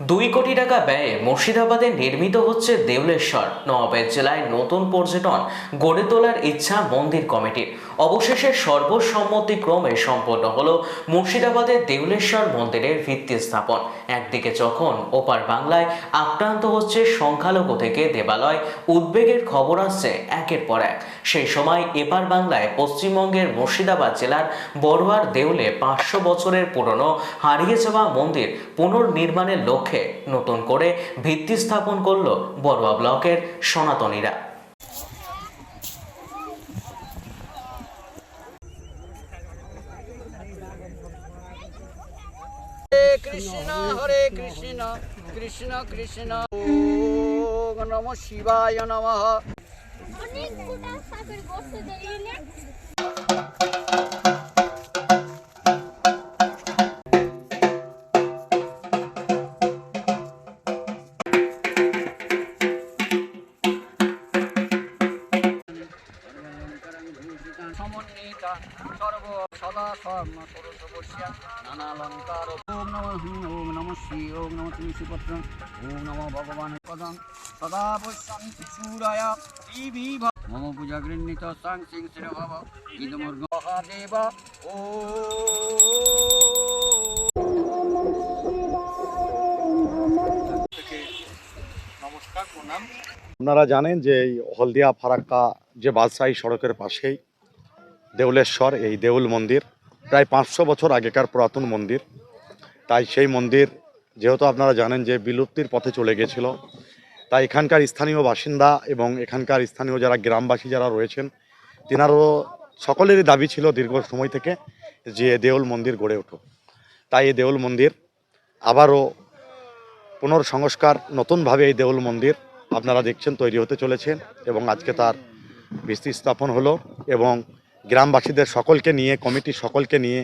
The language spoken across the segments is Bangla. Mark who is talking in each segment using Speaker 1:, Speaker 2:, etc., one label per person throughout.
Speaker 1: দুই কোটি টাকা ব্যয়ে মুর্শিদাবাদে নির্মিত হচ্ছে দেউলেশ্বর। নবাবের জেলায় নতুন পর্যটন গড়ে তোলার ইচ্ছা মন্দির কমিটির। অবশেষে সর্বসম্মতিক্রমে সম্পন্ন হল মুর্শিদাবাদের দেউলেশ্বর মন্দিরের ভিত্তি স্থাপন। একদিকে যখন ওপার বাংলায় আক্রান্ত হচ্ছে সংখ্যালঘু থেকে দেবালয়, উদ্বেগের খবর আসছে একের পর এক। সেই সময় এপার বাংলায় পশ্চিমবঙ্গের মুর্শিদাবাদ জেলার বড়ুয়ার দেউলে পাঁচশো বছরের পুরনো হারিয়ে যাওয়া মন্দির পুনর্নির্মাণের লক্ষ্যে নতুন করে ভিত্তি স্থাপন করল বড়ুয়া ব্লকের সনাতনীরা।
Speaker 2: কৃষ্ণ হরে কৃষ্ণ কৃষ্ণ কৃষ্ণ। নম শিবায় নমঃ। ওম নমঃ ওম ভগবান মম পূজা গৃহীত সাং সিং ও।
Speaker 3: আপনারা জানেন যে এই হলদিয়া ফারাক্কা যে বাদশাহী সড়কের পাশেই দেউলেশ্বর, এই দেউল মন্দির। প্রায় পাঁচশো বছর আগেকার পুরাতন মন্দির। তাই সেই মন্দির, যেহেতু আপনারা জানেন যে বিলুপ্তির পথে চলে গেছিল, তাই এখানকার স্থানীয় বাসিন্দা এবং এখানকার স্থানীয় যারা গ্রামবাসী যারা রয়েছেন, তেনারও সকলেরই দাবি ছিল দীর্ঘ সময় থেকে যে দেউল মন্দির গড়ে উঠুক। তাই এই দেউল মন্দির আবারও পুনর্সংস্কার, নতুনভাবে এই দেউল মন্দির আপনারা দেখছেন তৈরি হতে চলেছে এবং আজকে তার ভিত্তি স্থাপন হলো এবং গ্রামবাসীদের সকলকে নিয়ে কমিটি সকলকে নিয়ে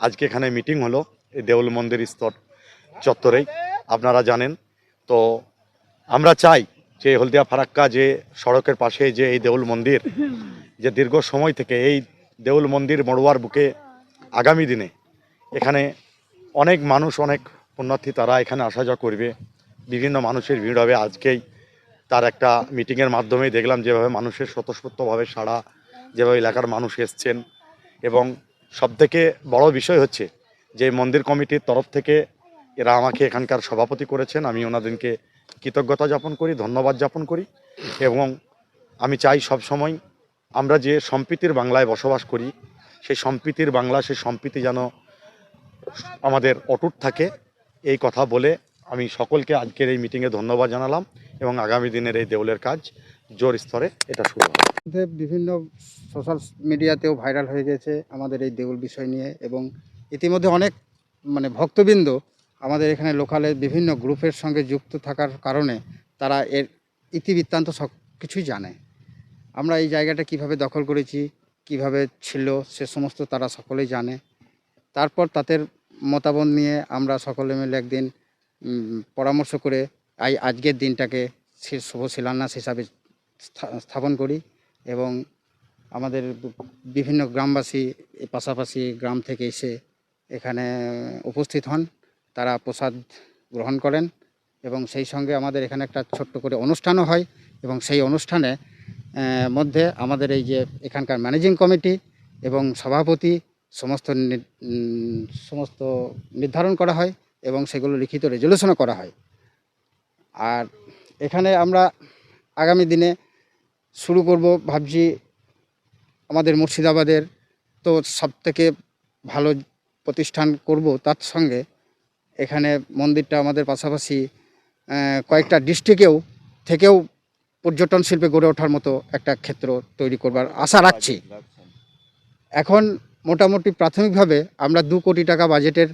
Speaker 3: আজকে এখানে মিটিং হলো এই দেউল মন্দির স্তর চত্বরেই। আপনারা জানেন, তো আমরা চাই যে হলদিয়া ফারাক্কা যে সড়কের পাশে যে এই দেউল মন্দির, যে দীর্ঘ সময় থেকে এই দেউল মন্দির মড়ুয়ার বুকে আগামী দিনে এখানে অনেক মানুষ, অনেক পুণ্যার্থী তারা এখানে আসা যাওয়া করবে। বিভিন্ন মানুষের ভিড় হবে। আজকেই তার একটা মিটিংয়ের মাধ্যমে দেখলাম যেভাবে মানুষের স্বতঃস্ফূর্তভাবে সাড়া যেভাবে এলাকার মানুষ এসছেন। এবং সবথেকে বড় বিষয় হচ্ছে যে মন্দির কমিটির তরফ থেকে এরা আমাকে এখানকার সভাপতি করেছেন। আমি ওনাদেরকে কৃতজ্ঞতা যাপন করি, ধন্যবাদ যাপন করি। এবং আমি চাই সব সময় আমরা যে সম্প্রীতির বাংলায় বসবাস করি, সেই সম্প্রীতির বাংলা, সেই সম্প্রীতি যেন আমাদের অটুট থাকে, এই কথা বলে আমি সকলকে আজকের এই মিটিংয়ে ধন্যবাদ জানালাম এবং আগামী দিনের এই দেউলের কাজ জোর স্তরে এটা শুরু হবে
Speaker 4: বিভিন্ন সোশ্যাল মিডিয়াতেও ভাইরাল হয়ে গেছে আমাদের এই দেউল বিষয় নিয়ে এবং ইতিমধ্যে অনেক মানে ভক্তবৃন্দ আমাদের এখানে লোকালে বিভিন্ন গ্রুপের সঙ্গে যুক্ত থাকার কারণে তারা এর ইতিবৃত্তান্ত সব কিছুই জানে। আমরা এই জায়গাটা কীভাবে দখল করেছি, কীভাবে ছিল, সে সমস্ত তারা সকলেই জানে। তারপর তাদের মতামত নিয়ে আমরা সকলে মিলে একদিন পরামর্শ করে আজকের দিনটাকে সে- শুভ শিলান্যাস হিসাবে স্থাপন করি এবং আমাদের বিভিন্ন গ্রামবাসী পাশাপাশি গ্রাম থেকে এসে এখানে উপস্থিত হন, তারা প্রসাদ গ্রহণ করেন এবং সেই সঙ্গে আমাদের এখানে একটা ছোট্ট করে অনুষ্ঠানও হয় এবং সেই অনুষ্ঠানে মধ্যে আমাদের এই যে এখানকার ম্যানেজিং কমিটি এবং সভাপতি সমস্ত সমস্ত নির্ধারণ করা হয় এবং সেগুলো লিখিত রেজলিউশনও করা হয়। আর এখানে আমরা আগামী দিনে শুরু করব, ভাবছি আমাদের মুর্শিদাবাদের তো সব থেকে ভালো প্রতিষ্ঠান করব তার সঙ্গে। এখানে মন্দিরটা আমাদের পাশাপাশি কয়েকটা ডিস্ট্রিক্টেও থেকেও পর্যটন শিল্পে গড়ে ওঠার মতো একটা ক্ষেত্র তৈরি করবার আশা রাখছি। এখন মোটামুটি প্রাথমিকভাবে আমরা দু কোটি টাকা বাজেটের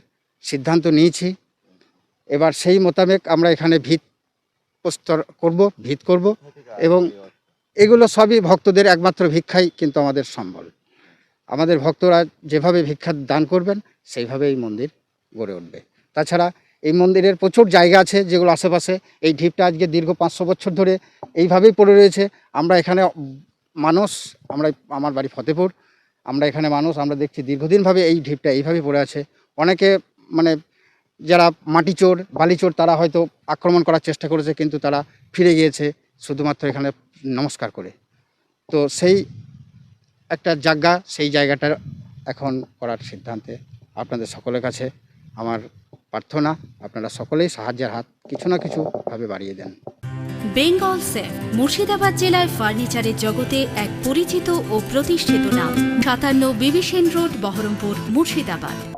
Speaker 4: সিদ্ধান্ত নিয়েছি। এবার সেই মোতাবেক আমরা এখানে ভিত প্রস্তর করব, ভিত করব এবং এগুলো সবই ভক্তদের একমাত্র ভিক্ষাই কিন্তু আমাদের সম্বল। আমাদের ভক্তরা যেভাবে ভিক্ষা দান করবেন সেইভাবে এই মন্দির গড়ে উঠবে। তাছাড়া এই মন্দিরের প্রচুর জায়গা আছে যেগুলো আশেপাশে। এই ঢিপটা আজকে দীর্ঘ পাঁচশো বছর ধরে এইভাবেই পড়ে রয়েছে। আমরা এখানে মানুষ, আমরা আমার বাড়ি ফতেপুর। আমরা এখানে মানুষ, আমরা দেখছি দীর্ঘদিনভাবে এই ঢিপটা এইভাবে পড়ে আছে। অনেকে মানে যারা মাটি চোর, বালি চোর, তারা হয়তো আক্রমণ করার চেষ্টা করেছে, কিন্তু তারা ফিরে গিয়েছে। শুধুমাত্র এখানে নমস্কার করে। তো সেই একটা জায়গা, সেই জায়গাটার এখন করার সিদ্ধান্তে আপনাদের সকলের কাছে আমার প্রার্থনা, আপনারা সকলেই সাহায্যের হাত কিছু না কিছু ভাবে বাড়িয়ে দেন।
Speaker 5: বেঙ্গল সেফ মুর্শিদাবাদ জেলায় ফার্নিচারের জগতে এক পরিচিত ও প্রতিষ্ঠিত নাম, সাতান্ন বিবিসেন রোড, বহরমপুর, মুর্শিদাবাদ।